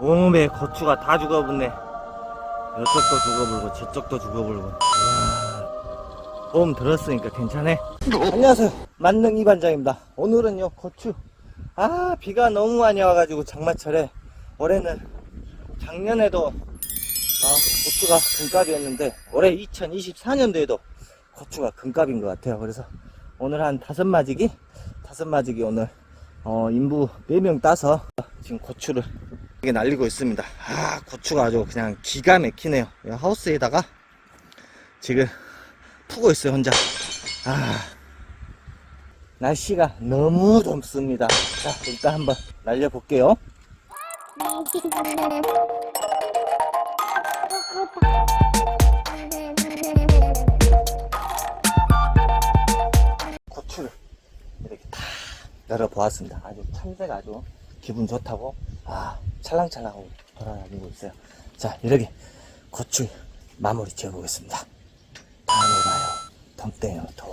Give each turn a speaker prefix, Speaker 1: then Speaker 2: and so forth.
Speaker 1: 오메 고추가 다 죽어붙네. 이쪽도 죽어불고 저쪽도 죽어불고. 와, 봄 들었으니까 괜찮네 안녕하세요. 만능 이반장입니다. 오늘은요 고추. 아 비가 너무 많이 와가지고 장마철에 올해는 작년에도 아, 고추가 금값이었는데 올해 2024년도에도 고추가 금값인 것 같아요. 그래서 오늘 한 다섯 마지기? 다섯 마지기 오늘 어, 인부 4명 따서 지금 고추를 이게 날리고 있습니다. 아, 고추가 아주 그냥 기가 막히네요. 이 하우스에다가 지금 푸고 있어요, 혼자. 아, 날씨가 너무 덥습니다. 자, 일단 한번 날려 볼게요. 고추를 이렇게 다 열어 보았습니다. 아주 참새가 아주 기분 좋다고, 아, 찰랑찰랑하고 돌아다니고 있어요. 자, 이렇게 고추 마무리 지어보겠습니다. 다음에 봐요. 덤땡이로 도